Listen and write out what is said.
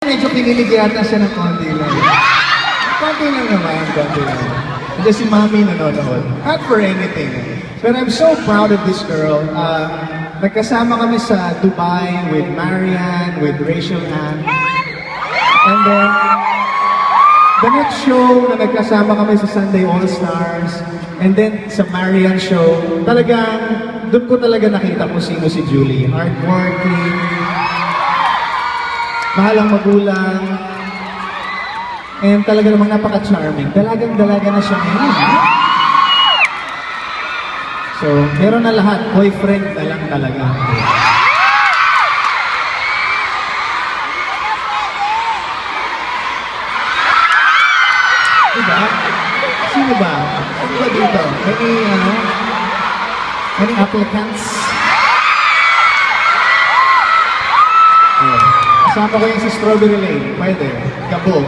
Medyo kinilig yata siya ng konti lang. Konti lang naman, konti lang. Hindi si Mami nanonood. Not for anything. But I'm so proud of this girl. Uh, nagkasama kami sa Dubai with Marian, with Rachel Ann. And then, the next show na nagkasama kami sa Sunday All Stars, and then sa Marian show, talagang, doon ko talaga nakita kung sino si Julie. Hardworking, mahal ang magulang, and talaga namang napaka-charming. Dalagang-dalaga na siya ngayon. So, meron na lahat. Boyfriend na lang talaga. Diba? Sino ba? Sino ba dito? Any, ano? Any applicants? Kasama ko yung si Strawberry Lane. Pwede. Gabo.